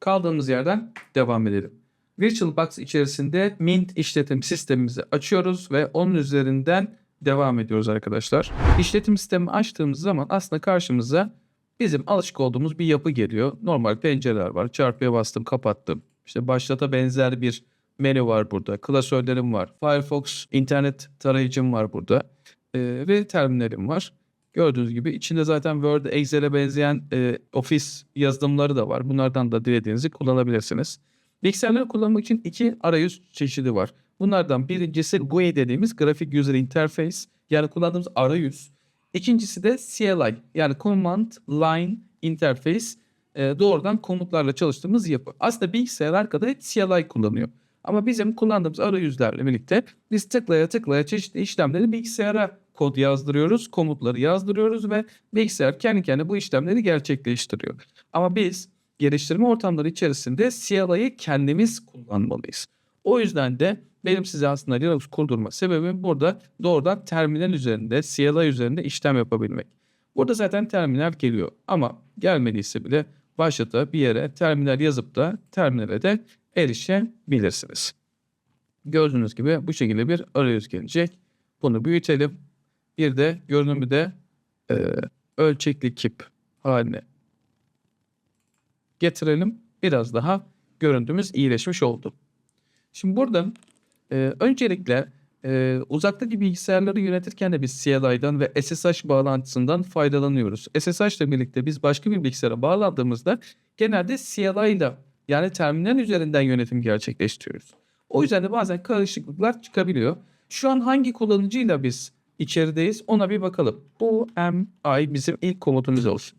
Kaldığımız yerden devam edelim. VirtualBox içerisinde Mint işletim sistemimizi açıyoruz ve onun üzerinden devam ediyoruz arkadaşlar. İşletim sistemi açtığımız zaman aslında karşımıza bizim alışık olduğumuz bir yapı geliyor. Normal pencereler var. Çarpıya bastım, kapattım. İşte başlata benzer bir menü var burada. Klasörlerim var. Firefox internet tarayıcım var burada. Ee, ve terminalim var. Gördüğünüz gibi içinde zaten Word, Excel'e benzeyen e, Office yazılımları da var. Bunlardan da dilediğinizi kullanabilirsiniz. Bilgisayarları kullanmak için iki arayüz çeşidi var. Bunlardan birincisi GUI dediğimiz Graphic User Interface yani kullandığımız arayüz. İkincisi de CLI yani Command Line Interface e, doğrudan komutlarla çalıştığımız yapı. Aslında bilgisayar arkada CLI kullanıyor. Ama bizim kullandığımız arayüzlerle birlikte biz tıklaya tıklaya çeşitli işlemleri bilgisayara kod yazdırıyoruz, komutları yazdırıyoruz ve bilgisayar kendi kendine bu işlemleri gerçekleştiriyor. Ama biz geliştirme ortamları içerisinde CLI'yi kendimiz kullanmalıyız. O yüzden de benim size aslında Linux kurdurma sebebim burada doğrudan terminal üzerinde, CLI üzerinde işlem yapabilmek. Burada zaten terminal geliyor ama gelmediyse bile başlata bir yere terminal yazıp da terminale de erişebilirsiniz. Gördüğünüz gibi bu şekilde bir arayüz gelecek. Bunu büyütelim. Bir de görünümü de e, ölçekli kip haline getirelim. Biraz daha görüntümüz iyileşmiş oldu. Şimdi burada e, öncelikle e, uzaktaki bilgisayarları yönetirken de biz CLI'dan ve SSH bağlantısından faydalanıyoruz. SSH ile birlikte biz başka bir bilgisayara bağlandığımızda genelde CLI ile yani terminal üzerinden yönetim gerçekleştiriyoruz. O yüzden de bazen karışıklıklar çıkabiliyor. Şu an hangi kullanıcıyla biz içerideyiz ona bir bakalım. Bu MI bizim ilk komutumuz olsun.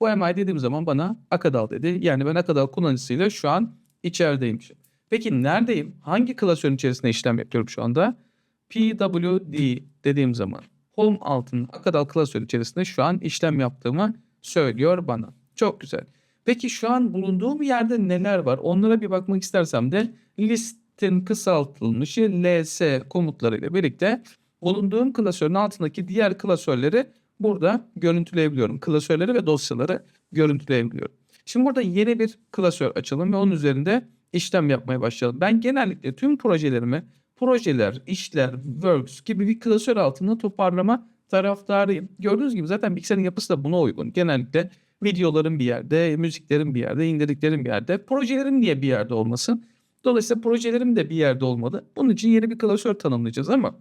Bu MI dediğim zaman bana Akadal dedi. Yani ben Akadal kullanıcısıyla şu an içerideymişim. Peki neredeyim? Hangi klasörün içerisinde işlem yapıyorum şu anda? PWD dediğim zaman home altının Akadal klasörü içerisinde şu an işlem yaptığımı söylüyor bana. Çok güzel. Peki şu an bulunduğum yerde neler var? Onlara bir bakmak istersem de listin kısaltılmışı ls komutlarıyla birlikte bulunduğum klasörün altındaki diğer klasörleri burada görüntüleyebiliyorum. Klasörleri ve dosyaları görüntüleyebiliyorum. Şimdi burada yeni bir klasör açalım ve onun üzerinde işlem yapmaya başlayalım. Ben genellikle tüm projelerimi projeler, işler, works gibi bir klasör altında toparlama taraftarıyım. Gördüğünüz gibi zaten bilgisayarın yapısı da buna uygun. Genellikle videoların bir yerde, müziklerin bir yerde, indirdiklerim bir yerde, projelerim diye bir yerde olmasın. Dolayısıyla projelerim de bir yerde olmalı. Bunun için yeni bir klasör tanımlayacağız ama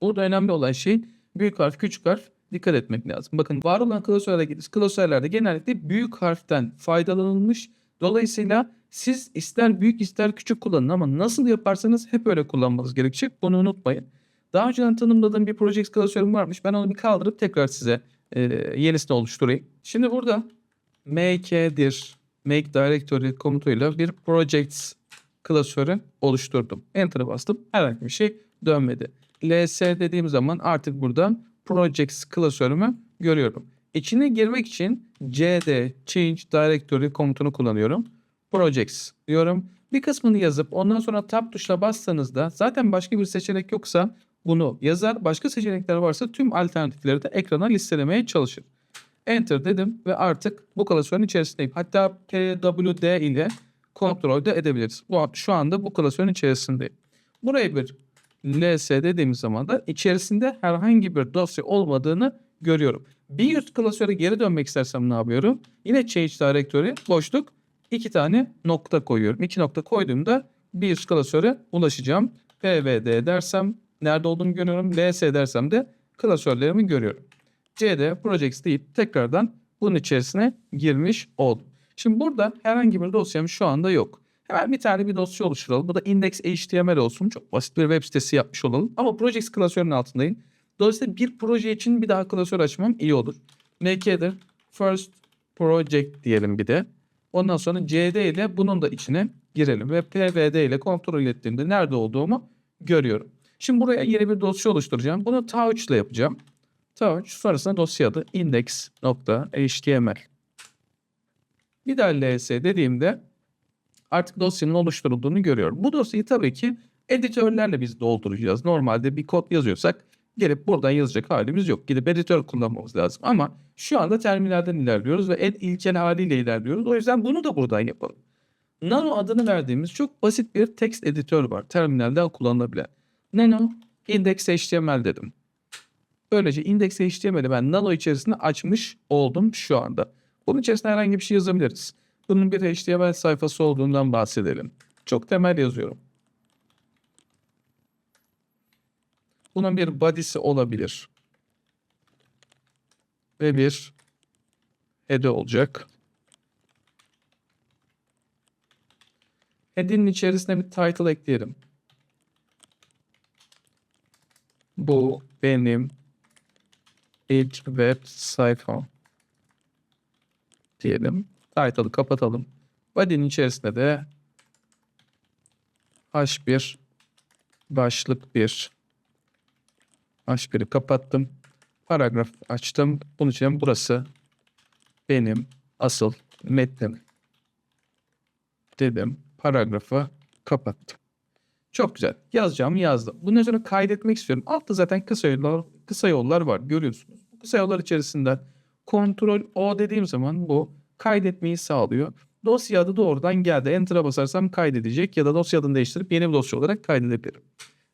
burada önemli olan şey büyük harf, küçük harf dikkat etmek lazım. Bakın var olan klasörlerde, klasörlerde genellikle büyük harften faydalanılmış. Dolayısıyla siz ister büyük ister küçük kullanın ama nasıl yaparsanız hep öyle kullanmanız gerekecek. Bunu unutmayın. Daha önceden tanımladığım bir project klasörüm varmış. Ben onu bir kaldırıp tekrar size e, yenisini oluşturayım. Şimdi burada make'dir, make directory komutuyla bir projects klasörü oluşturdum. Enter'a bastım. Herhangi bir şey dönmedi. Ls dediğim zaman artık burada projects klasörümü görüyorum. İçine girmek için cd change directory komutunu kullanıyorum. Projects diyorum. Bir kısmını yazıp ondan sonra tab tuşuna bastığınızda zaten başka bir seçenek yoksa bunu yazar. Başka seçenekler varsa tüm alternatifleri de ekrana listelemeye çalışır. Enter dedim ve artık bu klasörün içerisindeyim. Hatta pwd ile kontrol de edebiliriz. Bu, şu anda bu klasörün içerisindeyim. Buraya bir ls dediğimiz zaman da içerisinde herhangi bir dosya olmadığını görüyorum. Bir üst klasöre geri dönmek istersem ne yapıyorum? Yine change directory boşluk iki tane nokta koyuyorum. İki nokta koyduğumda bir üst klasöre ulaşacağım. pvd dersem nerede olduğunu görüyorum. ls dersem de klasörlerimi görüyorum. cd projects deyip tekrardan bunun içerisine girmiş oldum. Şimdi burada herhangi bir dosyam şu anda yok. Hemen bir tane bir dosya oluşturalım. Bu da index.html olsun. Çok basit bir web sitesi yapmış olalım. Ama projects klasörünün altındayım. Dolayısıyla bir proje için bir daha klasör açmam iyi olur. mk'dir first project diyelim bir de. Ondan sonra cd ile bunun da içine girelim. Ve pvd ile kontrol ettiğimde nerede olduğumu görüyorum. Şimdi buraya yeni bir dosya oluşturacağım. Bunu touch ile yapacağım. Touch sonrasında dosya adı index.html. Bir daha ls dediğimde artık dosyanın oluşturulduğunu görüyorum. Bu dosyayı tabii ki editörlerle biz dolduracağız. Normalde bir kod yazıyorsak gelip buradan yazacak halimiz yok. Gidip editör kullanmamız lazım. Ama şu anda terminalden ilerliyoruz ve en ilkel haliyle ilerliyoruz. O yüzden bunu da buradan yapalım. Nano adını verdiğimiz çok basit bir text editör var. Terminalden kullanılabilen. Nano index HTML dedim. Böylece index HTML'i ben Nano içerisinde açmış oldum şu anda. Bunun içerisine herhangi bir şey yazabiliriz. Bunun bir HTML sayfası olduğundan bahsedelim. Çok temel yazıyorum. Bunun bir body'si olabilir. Ve bir head'i olacak. Head'in içerisine bir title ekleyelim. Bu benim ilk web sayfam diyelim. Title'ı kapatalım. Body'nin içerisinde de H1 başlık 1 H1'i kapattım. Paragraf açtım. Bunun için burası benim asıl metnim dedim. Paragrafı kapattım. Çok güzel. Yazacağım yazdım. Bunun üzerine kaydetmek istiyorum. Altta zaten kısa yollar, kısa yollar var görüyorsunuz. Bu kısa yollar içerisinden kontrol O dediğim zaman bu kaydetmeyi sağlıyor. Dosya adı doğrudan geldi. Enter'a basarsam kaydedecek ya da dosya adını değiştirip yeni bir dosya olarak kaydedebilirim.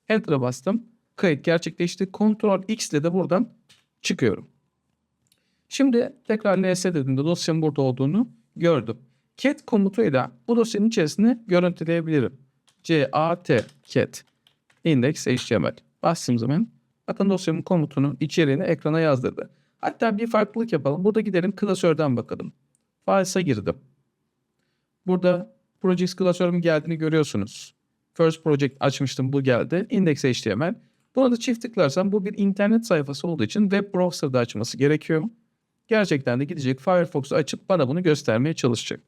Enter'a bastım. Kayıt gerçekleşti. Kontrol X ile de buradan çıkıyorum. Şimdi tekrar ls dediğimde dosyanın burada olduğunu gördüm. cat komutuyla bu dosyanın içerisini görüntüleyebilirim. cat cat index html bastığım zaman bakın dosyanın komutunun içeriğini ekrana yazdırdı. Hatta bir farklılık yapalım. Burada gidelim klasörden bakalım. Files'a girdim. Burada projects klasörümün geldiğini görüyorsunuz. First project açmıştım bu geldi. Index html. Buna da çift tıklarsam bu bir internet sayfası olduğu için web browser'da açması gerekiyor. Gerçekten de gidecek Firefox'u açıp bana bunu göstermeye çalışacak.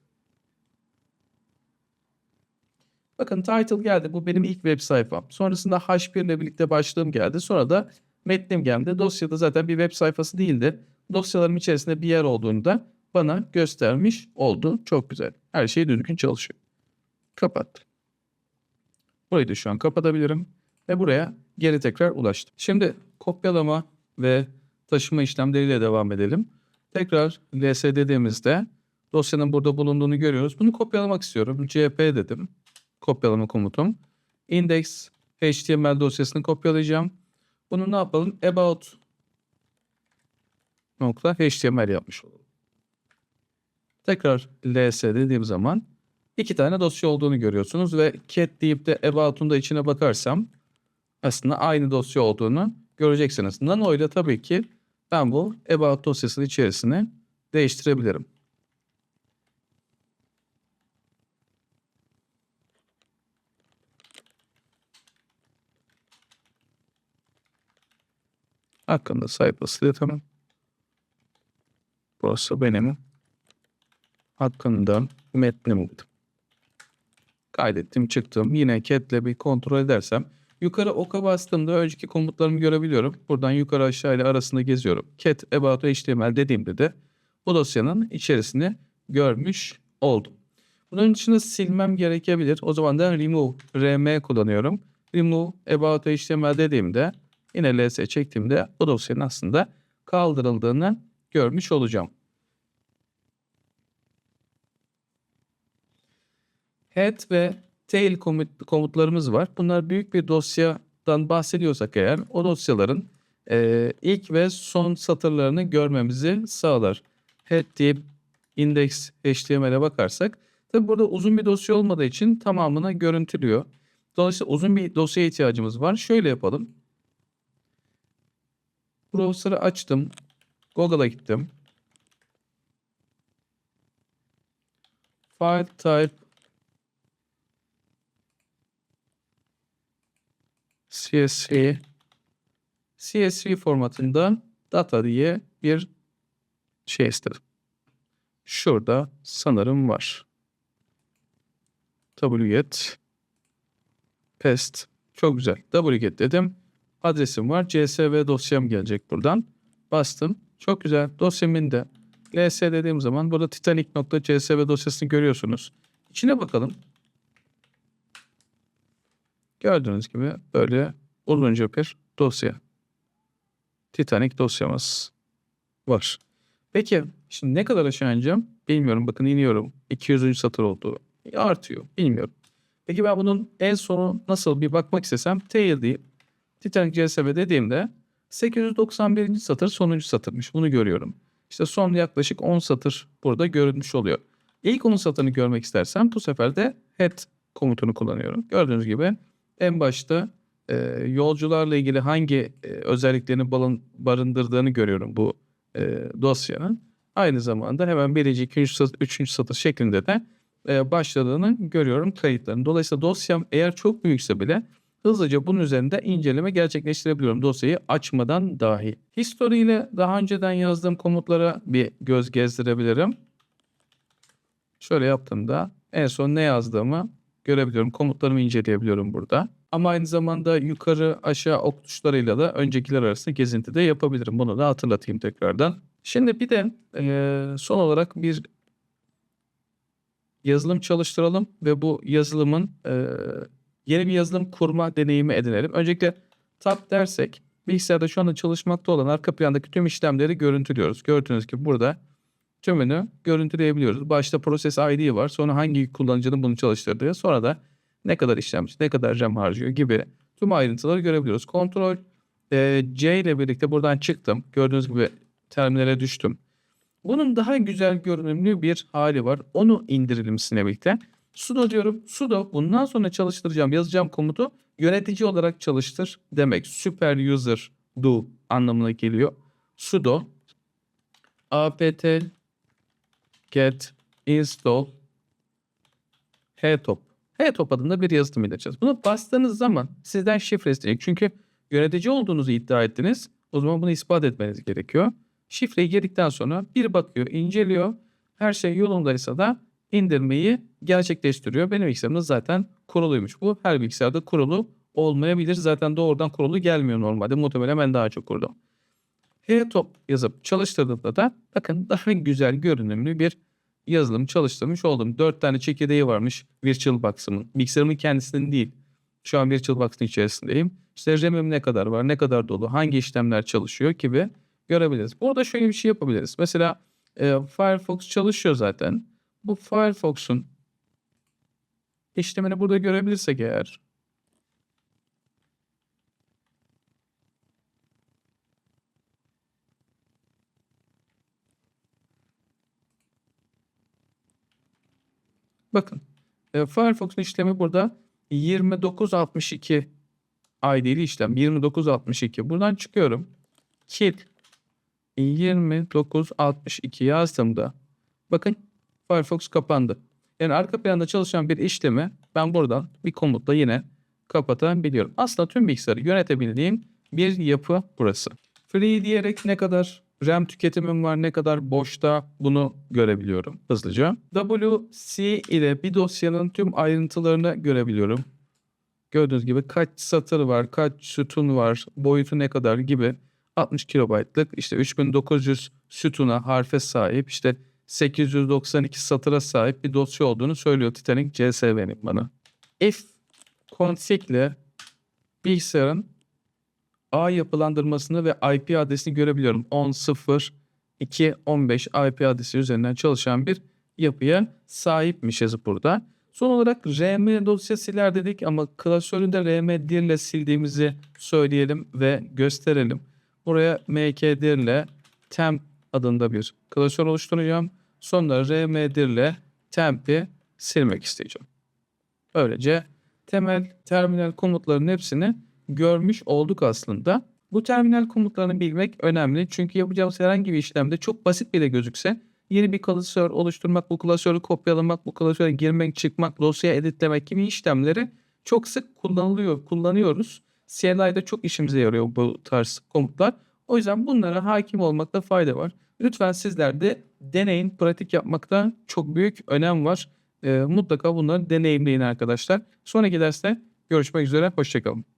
Bakın title geldi. Bu benim ilk web sayfam. Sonrasında H1 ile birlikte başlığım geldi. Sonra da metnim geldi. Dosyada zaten bir web sayfası değildi. Dosyalarım içerisinde bir yer olduğunu da bana göstermiş oldu. Çok güzel. Her şey düzgün çalışıyor. Kapat. Burayı da şu an kapatabilirim. Ve buraya geri tekrar ulaştım. Şimdi kopyalama ve taşıma işlemleriyle devam edelim. Tekrar ls dediğimizde dosyanın burada bulunduğunu görüyoruz. Bunu kopyalamak istiyorum. cp dedim. Kopyalama komutum. Index html dosyasını kopyalayacağım. Bunu ne yapalım? About nokta html yapmış olalım. Tekrar ls dediğim zaman iki tane dosya olduğunu görüyorsunuz ve cat deyip de about'un da içine bakarsam aslında aynı dosya olduğunu göreceksiniz. Nano tabii ki ben bu about dosyasının içerisine değiştirebilirim. Hakkında sayfası da tamam. Burası benim hakkında metnim Kaydettim çıktım. Yine catle bir kontrol edersem yukarı oka bastığımda önceki komutlarımı görebiliyorum. Buradan yukarı aşağı ile arasında geziyorum. cat about html dediğimde de bu dosyanın içerisini görmüş oldum. Bunun dışında silmem gerekebilir. O zaman da remove rm kullanıyorum. Remove about html dediğimde yine ls çektiğimde bu dosyanın aslında kaldırıldığını görmüş olacağım. Head ve tail komut, komutlarımız var. Bunlar büyük bir dosyadan bahsediyorsak eğer o dosyaların e, ilk ve son satırlarını görmemizi sağlar. Head deyip index html'e bakarsak tabi burada uzun bir dosya olmadığı için tamamını görüntülüyor. Dolayısıyla uzun bir dosya ihtiyacımız var. Şöyle yapalım. Browser'ı açtım. Google'a gittim. File type CSV CSV formatında data diye bir şey istedim. Şurada sanırım var. wget pest çok güzel. wget dedim. Adresim var. CSV dosyam gelecek buradan. Bastım. Çok güzel. Dosyamın da ls dediğim zaman burada titanic.csv dosyasını görüyorsunuz. İçine bakalım. Gördüğünüz gibi böyle uzunca bir dosya. Titanic dosyamız var. Peki şimdi ne kadar aşağı ineceğim? Bilmiyorum. Bakın iniyorum. 200. satır oldu. E, Artıyor. Bilmiyorum. Peki ben bunun en sonu nasıl bir bakmak istesem tail deyip Titanic CSV dediğimde 891. satır sonuncu satırmış. Bunu görüyorum. İşte son yaklaşık 10 satır burada görünmüş oluyor. İlk 10 satırını görmek istersem bu sefer de head komutunu kullanıyorum. Gördüğünüz gibi en başta e, yolcularla ilgili hangi e, özelliklerini balın, barındırdığını görüyorum bu e, dosyanın. Aynı zamanda hemen birinci, ikinci, satır, üçüncü satır şeklinde de e, başladığını görüyorum kayıtların. Dolayısıyla dosyam eğer çok büyükse bile hızlıca bunun üzerinde inceleme gerçekleştirebiliyorum dosyayı açmadan dahi. History ile daha önceden yazdığım komutlara bir göz gezdirebilirim. Şöyle yaptığımda en son ne yazdığımı görebiliyorum. Komutlarımı inceleyebiliyorum burada. Ama aynı zamanda yukarı aşağı ok tuşlarıyla da öncekiler arasında gezinti de yapabilirim. Bunu da hatırlatayım tekrardan. Şimdi bir de eee, son olarak bir yazılım çalıştıralım ve bu yazılımın eee, yeni bir yazılım kurma deneyimi edinelim. Öncelikle tab dersek bilgisayarda şu anda çalışmakta olan arka plandaki tüm işlemleri görüntülüyoruz. Gördüğünüz gibi burada tümünü görüntüleyebiliyoruz. Başta proses ID var. Sonra hangi kullanıcının bunu çalıştırdığı. Sonra da ne kadar işlemci, ne kadar RAM harcıyor gibi tüm ayrıntıları görebiliyoruz. Kontrol e, C ile birlikte buradan çıktım. Gördüğünüz gibi terminale düştüm. Bunun daha güzel görünümlü bir hali var. Onu indirelim sizinle birlikte. Sudo diyorum. Sudo bundan sonra çalıştıracağım, yazacağım komutu yönetici olarak çalıştır demek. Super user do anlamına geliyor. Sudo apt get install htop. Htop adında bir yazılım indireceğiz. Bunu bastığınız zaman sizden şifre isteyecek. Çünkü yönetici olduğunuzu iddia ettiniz. O zaman bunu ispat etmeniz gerekiyor. Şifreyi girdikten sonra bir bakıyor, inceliyor. Her şey yolundaysa da indirmeyi gerçekleştiriyor. Benim bilgisayarımda zaten kuruluymuş bu. Her bilgisayarda kurulu olmayabilir. Zaten doğrudan kurulu gelmiyor normalde. Muhtemelen ben daha çok kurdum. Htop yazıp çalıştırdığımda da bakın daha güzel görünümlü bir yazılım çalıştırmış oldum. 4 tane çekirdeği varmış VirtualBox'ımın. Bilgisayarımın kendisinin değil. Şu an VirtualBox'ın içerisindeyim. İşte RAM'im ne kadar var, ne kadar dolu, hangi işlemler çalışıyor gibi görebiliriz. Burada şöyle bir şey yapabiliriz. Mesela e, Firefox çalışıyor zaten. Bu Firefox'un işlemini burada görebilirsek eğer Bakın e, Firefox'un işlemi burada 2962 ID'li işlem 2962. Buradan çıkıyorum. Kill 2962 yazdığımda bakın Firefox kapandı. Yani arka planda çalışan bir işlemi ben buradan bir komutla yine kapatabiliyorum. Aslında tüm bilgisayarı yönetebildiğim bir yapı burası. Free diyerek ne kadar RAM tüketimim var, ne kadar boşta bunu görebiliyorum hızlıca. WC ile bir dosyanın tüm ayrıntılarını görebiliyorum. Gördüğünüz gibi kaç satır var, kaç sütun var, boyutu ne kadar gibi 60 kilobaytlık işte 3900 sütuna, harfe sahip işte 892 satıra sahip bir dosya olduğunu söylüyor Titanic CSV'nin bana. If config ile bilgisayarın ağ yapılandırmasını ve IP adresini görebiliyorum. 10.0.2.15 IP adresi üzerinden çalışan bir yapıya sahipmişiz burada. Son olarak rm dosya siler dedik ama klasöründe rm dir ile sildiğimizi söyleyelim ve gösterelim. Buraya mkdir ile temp adında bir klasör oluşturacağım. Sonra rm dir ile temp'i silmek isteyeceğim. Böylece temel terminal komutların hepsini görmüş olduk aslında. Bu terminal komutlarını bilmek önemli. Çünkü yapacağımız herhangi bir işlemde çok basit bile gözükse yeni bir klasör oluşturmak, bu klasörü kopyalamak, bu klasöre girmek, çıkmak, dosya editlemek gibi işlemleri çok sık kullanılıyor, kullanıyoruz. CLI'de çok işimize yarıyor bu tarz komutlar. O yüzden bunlara hakim olmakta fayda var. Lütfen sizler de deneyin, pratik yapmakta çok büyük önem var. Ee, mutlaka bunları deneyimleyin arkadaşlar. Sonraki derste görüşmek üzere, hoşçakalın.